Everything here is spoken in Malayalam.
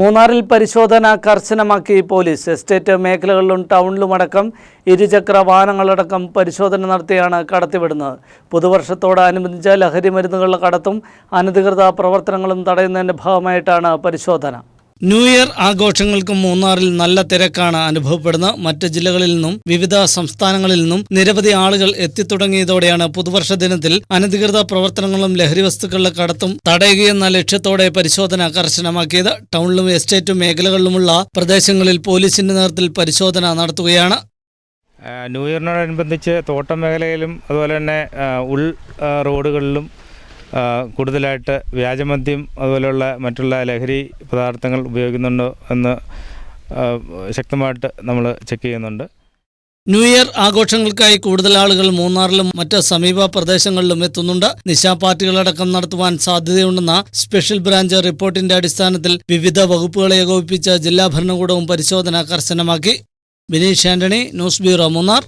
മൂന്നാറിൽ പരിശോധന കർശനമാക്കി പോലീസ്. എസ്റ്റേറ്റ് മേഖലകളിലും ടൗണിലുമടക്കം ഇരുചക്ര വാഹനങ്ങളടക്കം പരിശോധന നടത്തിയാണ് കടത്തിവിടുന്നത്. പുതുവർഷത്തോടനുബന്ധിച്ച് ലഹരി മരുന്നുകളുടെ കടത്തും അനധികൃത പ്രവർത്തനങ്ങളും തടയുന്നതിന്റെ ഭാഗമായിട്ടാണ് പരിശോധന. ന്യൂ ഇയർ ആഘോഷങ്ങൾക്കും മൂന്നാറിൽ നല്ല തിരക്കാണ് അനുഭവപ്പെടുന്ന മറ്റ് ജില്ലകളിൽ നിന്നും വിവിധ സംസ്ഥാനങ്ങളിൽ നിന്നും നിരവധി ആളുകൾ എത്തിത്തുടങ്ങിയതോടെയാണ് പുതുവർഷ ദിനത്തിൽ അനധികൃത പ്രവർത്തനങ്ങളും ലഹരി വസ്തുക്കളുടെ കടത്തും തടയുകയെന്ന ലക്ഷ്യത്തോടെ പരിശോധന കർശനമാക്കിയത്. ടൗണിലും എസ്റ്റേറ്റും മേഖലകളിലുമുള്ള പ്രദേശങ്ങളിൽ പോലീസിന്റെ നേതൃത്വത്തിൽ പരിശോധന നടത്തുകയാണ്. ന്യൂ ഇയറിനോടനുബന്ധിച്ച് തോട്ടം മേഖലയിലും അതുപോലെ തന്നെ ഉൾ റോഡുകളിലും കൂടുതലായിട്ട് വ്യാജമദ്യം അതുപോലെയുള്ള മറ്റുള്ള ലഹരി പദാർത്ഥങ്ങൾ ഉപയോഗിക്കുന്നുണ്ടോ എന്ന് ശക്തമായിട്ട് നമ്മൾ ചെക്ക് ചെയ്യുന്നുണ്ട്. ന്യൂ ഇയർ ആഘോഷങ്ങൾക്കായി കൂടുതൽ ആളുകൾ മൂന്നാറിലും മറ്റ് സമീപ പ്രദേശങ്ങളിലും എത്തുന്നുണ്ട്. നിശാ പാർട്ടികളടക്കം നടത്തുവാൻ സാധ്യതയുണ്ടെന്ന സ്പെഷ്യൽ ബ്രാഞ്ച് റിപ്പോർട്ടിന്റെ അടിസ്ഥാനത്തിൽ വിവിധ വകുപ്പുകളെ ഏകോപിപ്പിച്ച ജില്ലാ ഭരണകൂടവും പരിശോധന കർശനമാക്കി. Bineesh Antony news bureau Munnar.